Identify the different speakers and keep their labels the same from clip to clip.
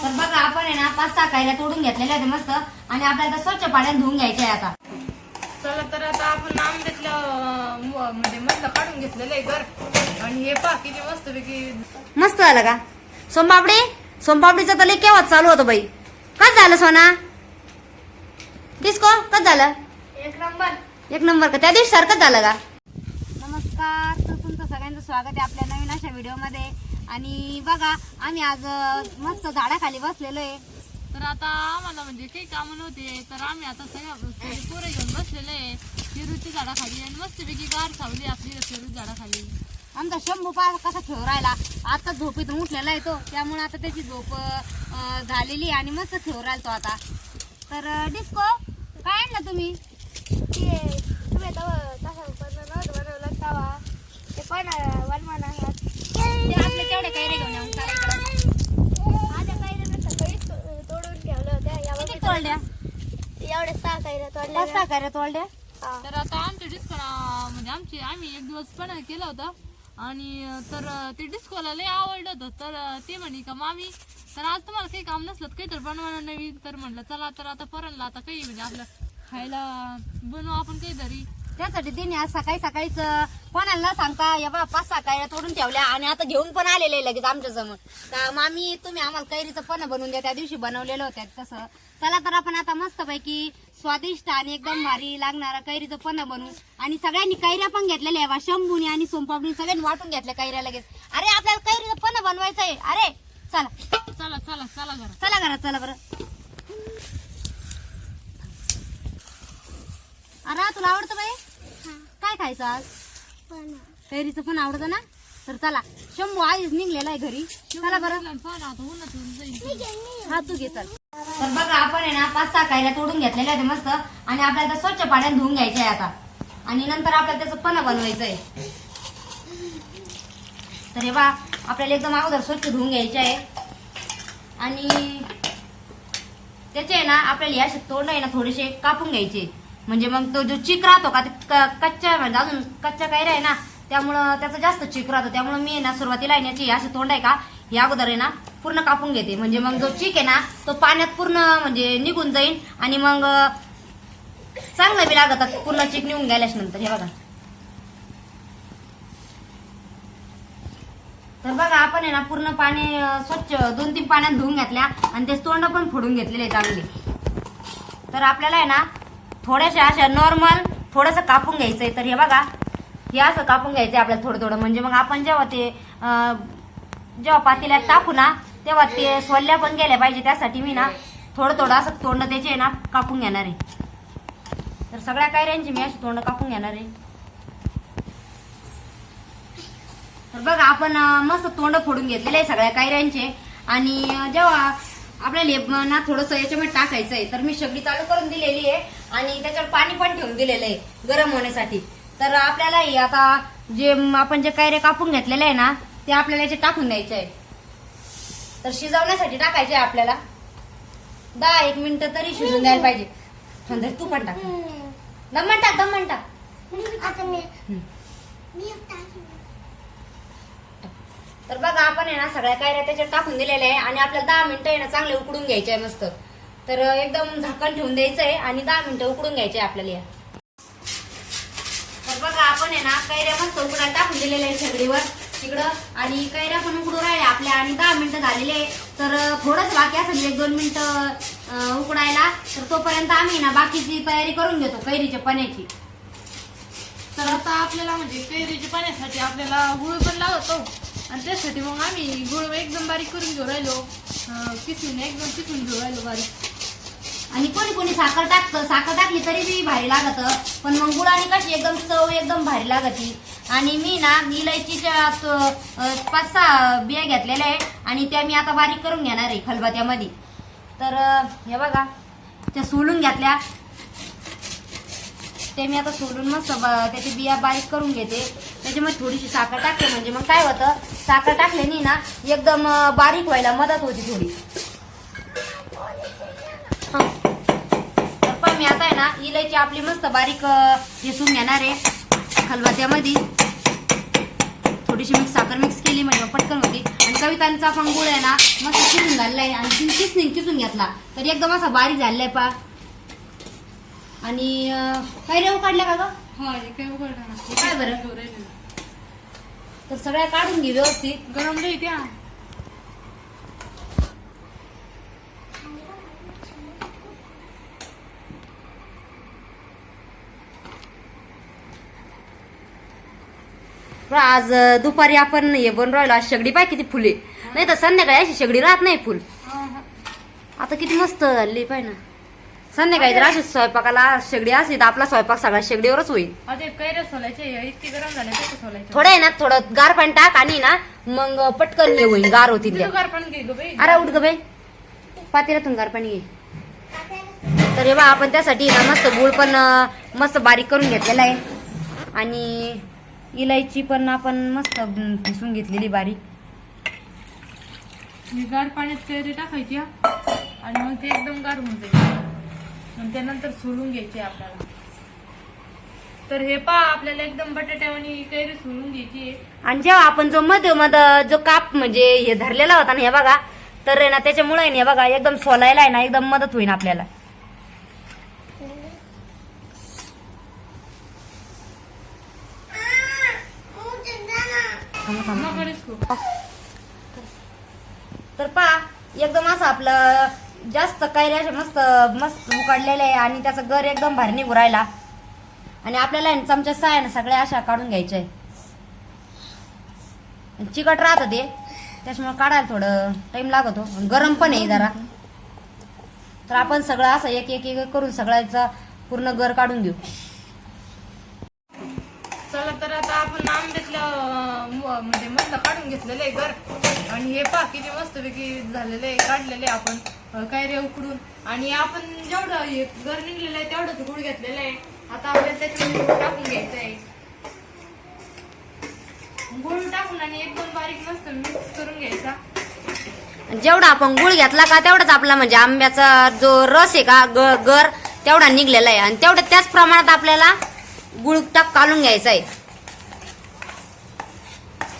Speaker 1: तर बघा आपण आहे ना पाच सहा कायल्या तोडून घेतलेल्या आहेत मस्त. आणि आपल्याला स्वच्छ पाण्यात धुवून घ्यायचे आहे आता.
Speaker 2: चला तर आता आपण आंब्यातलं म्हणजे मस्त काढून घेतलेलं आहे घर. आणि हे पहा किती मस्त पैकी
Speaker 1: मस्त झालं का? सोमपापडी सोमपापडीचं तर लई केव्हाच चालू होतं बाई. कस झालं सोना? डिस्को कस झालं?
Speaker 3: एक नंबर.
Speaker 1: एक नंबर का? त्या दिवशी सारखंच झालं का? नमस्कार तर तुमचं सगळ्यांचं स्वागत आहे आपल्या नवीन अशा व्हिडिओमध्ये आणि बघा आम्ही आज मस्त झाडाखाली बसलेलो आहे.
Speaker 2: तर आता आम्हाला म्हणजे काही कामं नव्हते तर आम्ही आता सगळ्या सगळे पोरे घेऊन बसलेले आहे. पेरूच्या झाडाखाली आणि मस्तपैकी गार सावली आपली पेरूच्या झाडाखाली.
Speaker 1: आमचा शंभू पा कसा खेळू राहिला? आता झोपेतून उठलेला आहे तो. त्यामुळे आता त्याची झोप अं, झालेली आहे आणि मस्त खेळू राहिला तो आता. तर अं, डिस्को काय आणलं तुम्ही?
Speaker 3: ते तुम्ही तव- तसं बनवलं तवा ते पण वनमान
Speaker 1: ते आपले तेवढे काही घेऊन येऊन चला इकडं.
Speaker 3: माझ्या कैऱ्या सकाळीच तो- तोडून ठेवल्या होत्या
Speaker 1: किती
Speaker 3: यावर
Speaker 1: तोडल्या?
Speaker 3: एवढ्या सहा कैऱ्या
Speaker 1: पाच
Speaker 3: तोडल्या
Speaker 1: सहा काय रे तोडल्या.
Speaker 2: तर आता आमच्या डिस्को म्हणजे आमचे आम्ही एक दिवस पण केलं होतं. आणि अं, तर अं, ते डिस्कोला लय आवडलं होतं. तर अं, ते म्हणे का मामी तर आज तुम्हाला काही काम नसलं तर काही तर बनवणार नवीन. तर म्हटलं चला तर आता परनला आता काही म्हणजे आपलं खायला बनवू आपण काहीतरी.
Speaker 1: त्यासाठी तिने आज सकाळी सकाळीच कोणाला न सांगता या बा पाच सहा कायऱ्या तोडून ठेवल्या आणि आता घेऊन पण आलेले आहे लगेच आमच्यासमोर. तर मामी तुम्ही आम्हाला कैरीचं पण बनवून द्या. त्या दिवशी बनवलेलं होतं तसं. चला तर आपण आता मस्त पैकी स्वादिष्ट आणि एकदम भारी लागणारं कैरीचं पण बनवू. आणि सगळ्यांनी कैऱ्या पण घेतलेल्या आहे बा. शंभूनी आणि सोमपापडी सगळ्यांनी वाटून घेतल्या कैऱ्या लगेच. अरे आपल्याला कैरीचं पण बनवायचं आहे अरे चला.
Speaker 2: चला चला चला घरा
Speaker 1: चला घरात चला बरं. अरे तुला आवडतं बाई? काय खायचं? आज
Speaker 3: पण.
Speaker 1: कैरीचं पण आवडतं ना? तर चला शंभू आधीच निघलेला आहे घरी. चला बरं. हा तू घे चल. तर बघा आपण आहे ना पाच सहा कायल्या तोडून घेतलेल्या आहेत मस्त. आणि आपल्याला त्या स्वच्छ पाण्यात धुवून घ्यायचे आहे आता. आणि नंतर आपल्याला त्याचं पण बनवायचं आहे तर हे बा आपल्याला एकदम अगोदर स्वच्छ धुवून घ्यायचे आहे. आणि त्याचे आहे ना आपल्याला या असे तोंड आहे ना थोडेसे कापून घ्यायचे. म्हणजे मग तो जो चिक राहतो का ते क- म्हणजे अजून कच्चा काही राही ना त्यामुळं त्याचा जास्त चिक राहतो. त्यामुळं मी आहे ना सुरुवातीला येण्याची असं तोंड आहे का हे अगोदर आहे ना पूर्ण कापून घेते. म्हणजे मग जो चिक आहे ना तो पाण्यात पूर्ण म्हणजे निघून जाईल आणि मग चांगलं बी लागतात पूर्ण चिक निघून गेल्याच नंतर हे बघा. तर बघा आपण आहे ना पूर्ण पाणी स्वच्छ दोन तीन पाण्यात धुवून घेतल्या आणि ते तोंड पण फोडून घेतलेले चांगले. तर आपल्याला आहे ना थोड्याशा अशा नॉर्मल थोडंसं कापून घ्यायचंय. तर हे बघा हे असं कापून घ्यायचंय आपल्याला थोडं थोडं. म्हणजे मग आपण जेव्हा ते जेव्हा पातेल्यात टाकू ना तेव्हा ते सोलल्या पण गेल्या पाहिजे. त्यासाठी मी ना थोडं थोडं असं तोंड त्याचे आहे ना कापून घेणार आहे. तर सगळ्या कैऱ्यांची मी अशी तोंड कापून घेणार आहे. तर बघा आपण मस्त तोंड फोडून घेतलेले आहे सगळ्या कायऱ्यांचे आणि जेव्हा आपल्याला हे ना थोडंसं याच्यामध्ये टाकायचं आहे. तर मी शेगडी चालू करून दिलेली आहे आणि त्याच्यावर पाणी पण ठेवून दिलेलं आहे गरम होण्यासाठी. तर आपल्याला हे आता जे आपण जे कैरे कापून घेतलेले आहे ना ते आपल्याला याचे टाकून द्यायचे आहे. तर शिजवण्यासाठी टाकायचे आहे आपल्याला. दहा एक मिनिटं तरी शिजून द्यायला पाहिजे. तू पण टाक. दमण टाक दमण टाक
Speaker 3: आता मी
Speaker 1: हम्म.
Speaker 3: मी टाकलं.
Speaker 1: तर बघा आपण आहे ना सगळ्या कैऱ्या त्याच्यात टाकून दिलेल्या आहे आणि आपल्याला दहा मिनिटं आहे ना चांगले उकडून घ्यायचे आहे मस्त. तर एकदम झाकण ठेवून द्यायचं आहे आणि दहा मिनिटं उकडून घ्यायचे आहे आपल्याला या. तर बघा आपण आहे ना कैऱ्या मस्त उकडायला टाकून दिलेल्या आहे सगळीवर तिकडं आणि कैऱ्या पण उकडून राहिल्या आपल्या आणि दहा मिनिटं झालेले आहे. तर थोडंच बाकी असेल म्हणजे एक दोन मिनिटं उकडायला. तर तोपर्यंत आम्ही ना बाकीची तयारी करून घेतो कैरीच्या पाण्याची.
Speaker 2: तर आता आपल्याला म्हणजे कैरीच्या पाण्यासाठी आपल्याला गुळ पण लावतो. आणि त्यासाठी मग आम्ही गुळ एकदम बारीक करून घेऊ राहिलो. किसून एकदम किसून घेऊ राहिलो बारीक.
Speaker 1: आणि कोणी कोणी साखर टाकतं साखर टाकली तरी बी भारी लागत पण मग गुळाने कशी एकदम चव एकदम भारी लागती. आणि मी ना इलायचीच्या पाच सहा बिया घेतलेल्या आहे आणि त्या मी आता बारीक करून घेणार आहे खलबत्यामध्ये. तर हे बघा त्या सोलून घेतल्या. ते मी आता सोलून मस्त त्याची बिया बारीक करून घेते. त्याच्यामध्ये थोडीशी साखर टाकते म्हणजे मग काय होतं साखर टाकल्याने ना एकदम बारीक व्हायला मदत होती थोडी. हा. पण मी आता आहे ना इलायची आपली मस्त बारीक अं, ठेसून घेणार आहे खलबत्यामध्ये. थोडीशी थोडीशी मिक्स साखर मिक्स केली म्हणजे मग पटकन होती. आणि कवितांचा पण गुळ आहे ना मस्त किसून झालेला आहे. आणि ती किसनी घेतला. तर एकदम असा बारीक झालेला आहे पा आणि काही रेव काढल्या का ग?
Speaker 2: काय
Speaker 1: काय बरं? तर सगळ्या काढून घे व्यवस्थित.
Speaker 2: गरम लई द्या.
Speaker 1: बरं, आज दुपारी आपण हे बनवून राहिलो आज शेगडी पाय किती फुले. नाही तर संध्याकाळी अशी शेगडी राहत नाही फुल. आता किती मस्त झाली पाय ना. संध्याकाळी जर अशी स्वयंपाकाला शेगडी असली तर आपला स्वयंपाक सगळा शेगडीवरच होईल.
Speaker 2: आता कैऱ्या सोलायचे इतकी गरम झाले कसं सोलायचं?
Speaker 1: थोडं आहे ना थोडं गार पाणी टाक आणि ना मग पटकन हे होईल गार होतील त्या.
Speaker 2: पण घे ग बाई.
Speaker 1: अरे उठ ग बाई. पातेल्यातून गार पाणी घे. तर हे बा आपण त्यासाठी ना मस्त गुळ पण अं, मस्त बारीक करून घेतलेला आहे. आणि इलायची पण आपण मस्त अं, पिसून घेतलेली बारीक.
Speaker 2: मी गार पाण्यात कैरी टाकायची हा. आणि मग ते एकदम गार होऊन जाईल. आणि त्यानंतर सोलून घ्यायचे आपल्याला तर हे पा आपल्याला एकदम बटाट्यावानी कैरी सोलून घ्यायची.
Speaker 1: आणि जेव्हा आपण जो मध्ये मध्ये जो काप म्हणजे हे धरलेला होता ना हे बघा तर आहे ना त्याच्यामुळे आहे ना हे बघा एकदम सोलायला आहे ना एकदम मदत होईल आपल्याला. तर पहा एकदम असं आपलं जास्त कैऱ्या अशा मस्त मस्त उकडलेले आहे आणि त्याचं गर एकदम भारी निघू राहिला. आणि आपल्याला चमच्या सहाय सगळ्या अशा काढून घ्यायच्या आहे चिकट राहतं ते. त्याच्यामुळे काढायला थोडं टाइम लागतो. गरम पण आहे जरा. तर आपण सगळं असं एक एक एक करून सगळ्याचा पूर्ण गर काढून घेऊ.
Speaker 2: चला तर आता आपण आंब्यातलं म्हणजे मस्त काढून घेतलेलं आहे घर आणि हे पा किती मस्त पैकी झालेलं आहे काढलेलं आहे आपण. अं, उकडून? आणि आपण जेवढं हे घर निघलेलं आहे तेवढंच गुळ घेतलेलं आहे. आता आपल्याला त्याच्यामध्ये गुळ टाकून घ्यायचं आहे. गुळ टाकून आणि एकदम बारीक मस्त मिक्स करून घ्यायचा.
Speaker 1: जेवढा आपण गुळ घेतला का तेवढाच आपला म्हणजे आंब्याचा जो रस आहे का ग- गर तेवढा निघलेला आहे. आणि तेवढं त्याच प्रमाणात आपल्याला गुळ टाक काढून घ्यायचा आहे.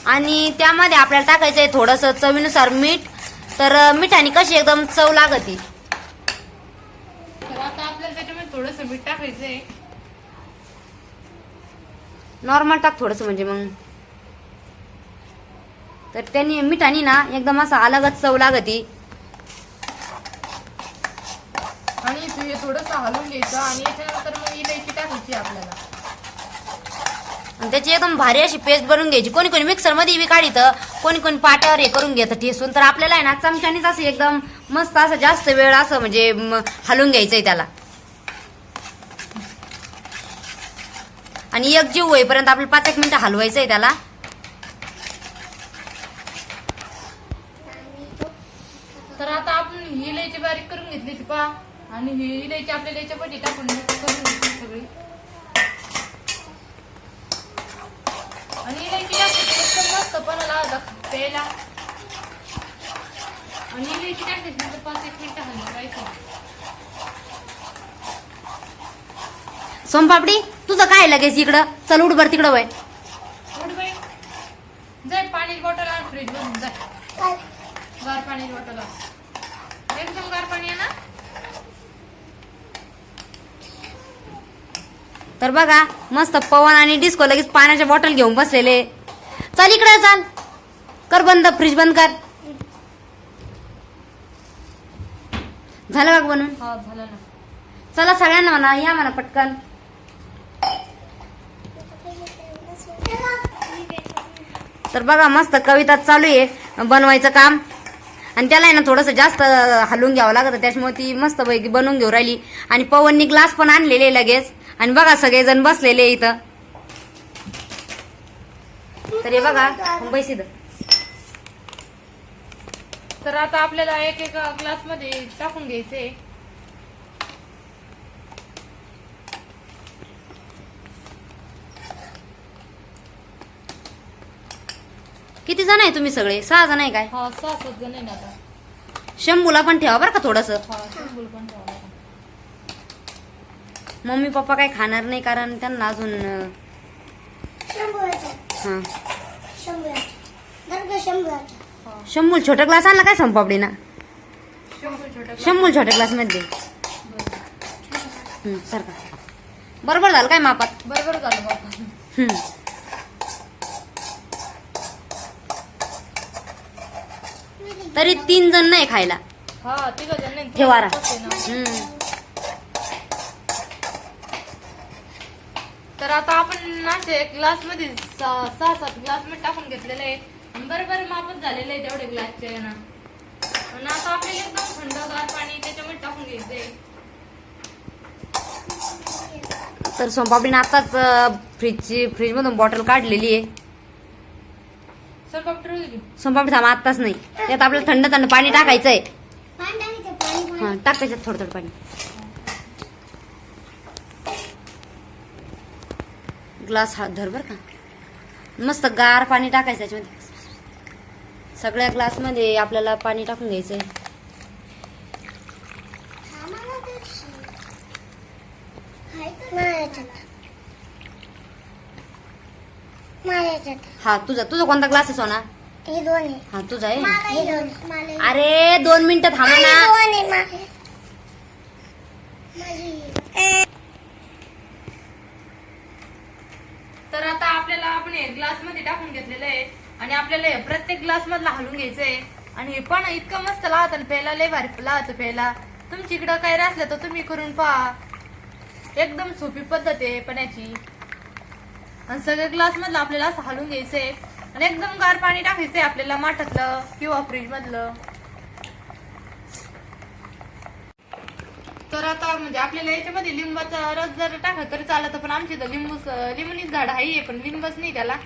Speaker 1: आणि त्यामध्ये आपल्याला टाकायचं आहे थोडंसं चवीनुसार मीठ तर मिठाने कशी एकदम चव लागते?
Speaker 2: तर आता आपल्याला त्याच्यामध्ये थोडंसं मीठ टाकायचं आहे
Speaker 1: नॉर्मल टाक थोडंसं म्हणजे मग. तर त्यांनी मिठाने ना एकदम असं अलगच चव लागती.
Speaker 2: आणि थोडंसं हलवून घ्यायचं आणि याच्यानंतर मग इलायची टाकायची आपल्याला.
Speaker 1: आणि त्याची एकदम भारी अशी पेस्ट बनवून घ्यायची. कोणी कोणी मिक्सरमध्ये बी काढितं कोणी कोणी पाट्यावर हे करून घेतं ठेसून तर आपल्याला आहे ना चमच्यानीच असं एकदम मस्त असं जास्त वेळ असं म्हणजे हलवून हलवून घ्यायचंय त्याला. आणि एक जीव होईपर्यंत आपल्याला पाच एक मिनिटं हलवायचंय त्याला.
Speaker 2: तर आता आपण ही इलायची बारीक करून घेतली ती पहा. आणि ही इलायची आपल्याला याच्यापटी टाकून करून घेतली सगळी आणि इलायची टाकली की एकदम मस्त पण लागला प्यायला आणि इलायची टाकली नंतर पाच एक मिनिटं हलवायचं
Speaker 1: सोमपापडी तुझं काय लगेच इकडं? चल उठ बर तिकडं वय.
Speaker 2: उठ बाई. जाय पाणी बॉटल आण फ्रीज मधून जाय. गार पाणी बॉटल आण. एकदम गार पाणी आहे ना
Speaker 1: तर बघा मस्त पवन आणि डिस्को लगेच पाण्याच्या बॉटल घेऊन बसलेले. चल इकडे चाल. कर बंद फ्रीज बंद कर. झालं का बनून
Speaker 2: हा झालं ना.
Speaker 1: चला सगळ्यांना म्हणा या म्हणा पटकन. तर बघा मस्त कविता चालू आहे बनवायचं काम. आणि त्याला आहे ना थोडंसं जास्त हलवून घ्यावं लागतं. त्याच्यामुळे ती मस्त पैकी बनवून घेऊ राहिली. आणि पवननी ग्लास पण आणलेले लगेच. आणि बघा सगळेजण बसलेले इथं. तर हे बघा बैस इथं.
Speaker 2: तर आता आपल्याला एक एक ग्लासमध्ये टाकून घ्यायचंय
Speaker 1: किती जण आहे तुम्ही सगळे? सहा जण आहे काय?
Speaker 2: हा सहा सात जण आहे ना आता.
Speaker 1: शंभूला पण ठेवा बरं का थोडस.
Speaker 2: हा शंभर पण ठेवा
Speaker 1: मम्मी पप्पा काही खाणार नाही कारण त्यांना अजून हा. शंभूल छोटा ग्लास आणला काय संपापडी ना शंभूल छोट्या ग्लासमध्ये सारखा बरोबर झालं काय मापात?
Speaker 2: बरोबर झालं
Speaker 1: हम्म. तरी तीन जण नाही खायला.
Speaker 2: हा तिघ जण नाही.
Speaker 1: ठेवा
Speaker 2: ना.
Speaker 1: हम्म.
Speaker 2: तर आता आपण असे ग्लासमध्ये सहा सहा सात ग्लासमध्ये टाकून घेतलेले आहे. बरोबर मापच झालेले आहे तेवढे ग्लासचे ना. आणि आता आपल्याला एकदम थंडगार पाणी त्याच्यामध्ये टाकून घ्यायचंय
Speaker 1: तर सोनपापडीने आताच फ्रीजची फ्रीज मधून बॉटल काढलेली आहे. सोनपापडी थांबा आत्ताच नाही. त्यात आपल्याला थंड थंड पाणी टाकायचं आहे
Speaker 3: पाणी टाकायचं
Speaker 1: हा थोडं थोडं पाणी. ग्लास हा धर बर का. मस्त गार पाणी टाकायचं त्याच्यामध्ये सगळ्या ग्लासमध्ये आपल्याला पाणी टाकून घ्यायचं आहे हा तुझा तुझा कोणता ग्लास आहे सोना?
Speaker 3: हा
Speaker 1: तुझा आहे? अरे दोन मिनिटं थांबा ना
Speaker 3: दोन आहे माझे. माझी.
Speaker 2: तर आता आपल्याला आपण हे ग्लासमध्ये टाकून घेतलेलं आहे. आणि आपल्याला हे प्रत्येक ग्लास मधला हलून घ्यायचंय. आणि हे पण इतकं मस्त लावत आणि प्यायला लय भारी लावत प्यायला. तुमची इकडं काय असलं तर तुम्ही करून पहा. एकदम सोपी पद्धत आहे पाण्याची. आणि सगळ्या ग्लास मधलं आपल्याला असं हलून घ्यायचंय. आणि एकदम गार पाणी टाकायचंय आपल्याला माठातलं किंवा फ्रीज मधलं. तर आता म्हणजे आपल्याला याच्यामध्ये लिंबाचा रस जर टाकला तरी चालत पण आमच्या इथं लिंबू लिंबूनीच झाड आहे पण लिंबच नाही त्याला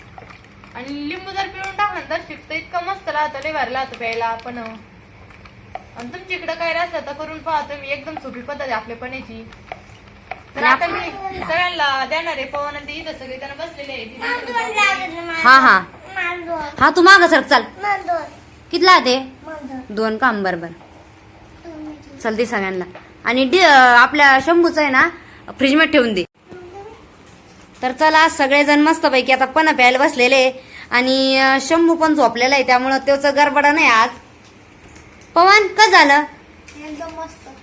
Speaker 2: आणि लिंबू जर पिळून टाकलं तर शिकतं इतकं मस्त राहतं लय भारी राहतं प्यायला पण आणि तुमच्या इकडे काय असलं तर करून पहा तुम्ही एकदम सोपी पद्धत आहे आपल्या पाण्याची तर आता मी सगळ्यांना देणार आहे पवन आणि ते इथं सगळे त्यांना बसलेले आहे.
Speaker 1: हा हा. हा तू माग सर चाल. कितला ते
Speaker 3: दोन.
Speaker 1: दोन काम बरोबर. चल दे सगळ्यांना आणि डि- आपल्या शंभूचं आहे ना फ्रीजमध्ये ठेवून दे. तर चला सगळेजण मस्तपैकी आता पण प्यायला बसलेले आणि शंभू पण झोपलेला आहे त्यामुळं त्याचं गडबडा नाही आज. पवन कस झालं?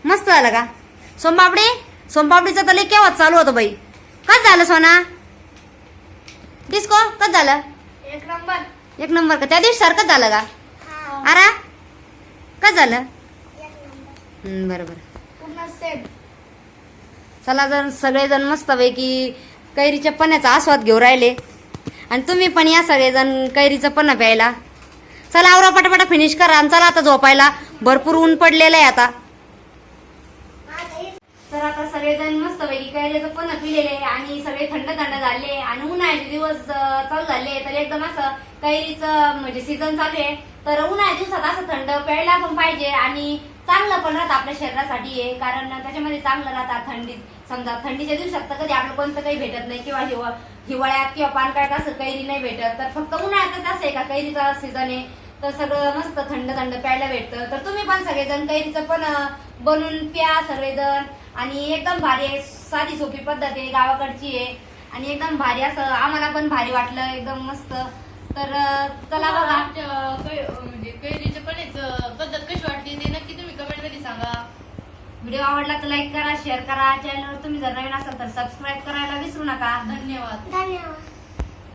Speaker 3: मस्त.
Speaker 1: झालं का? सोमपापडी सोमपापडीचं तर केव्हा चालू होतं बाई. कस झालं सोना? डिस्को कस झालं?
Speaker 3: एक नंबर.
Speaker 1: एक नंबर का? त्या दिवशी सारखंच झालं का? अरा कस झालं?
Speaker 3: एक नंबर.
Speaker 1: चला जर सगळेजण मस्तपैकी कैरीच्या पण्याचा आस्वाद घेऊ राहिले. आणि तुम्ही पण या सगळेजण कैरीचं पन्ना प्यायला. चला आवरा पटापटा फिनिश करा आणि चला आता झोपायला. भरपूर ऊन पडलेलं आहे आता. तर आता सगळेजण मस्तपैकी कैरीचं पन्ना पिलेले आणि सगळे थंड थंड झाले आणि उन्हाळ्याचे दिवस चालू झाले तर एकदम असं कैरीचं म्हणजे सीझन चालू आहे. तर उन्हाळ्या दिवसात असं थंड प्यायला पण पाहिजे. आणि चांगलं पण राहतं आपल्या शरीरासाठी आहे कारण त्याच्यामध्ये चांगलं राहतात थंडीत समजा थंडीच्या दिवसात तर कधी आपलं कोणतं काही भेटत नाही किंवा हिव हिवाळ्यात किंवा पानकाळ्यात असं कैरी नाही भेटत. तर फक्त उन्हाळ्यातच असं आहे का कैरीचा सीझन आहे? तर सगळं मस्त थंड थंड प्यायला भेटतं. तर तुम्ही पण सगळेजण कैरीचं पण बनवून प्या सगळेजण. आणि एकदम भारी आहे साधी सोपी पद्धत आहे गावाकडची आहे. आणि एकदम भारी असं आम्हाला पण भारी वाटलं एकदम मस्त. तर चला बघा.
Speaker 2: आमच्या कै- म्हणजे कैरीच्या पण्याचं पद्धत कशी वाटली ते नक्की तुम्ही कमेंटमध्ये सांगा
Speaker 1: व्हिडिओ आवडला तर लाईक करा शेअर करा. चॅनलवर तुम्ही जर नवीन असाल तर सबस्क्राईब करायला विसरू नका.
Speaker 2: धन्यवाद.
Speaker 3: धन्यवाद.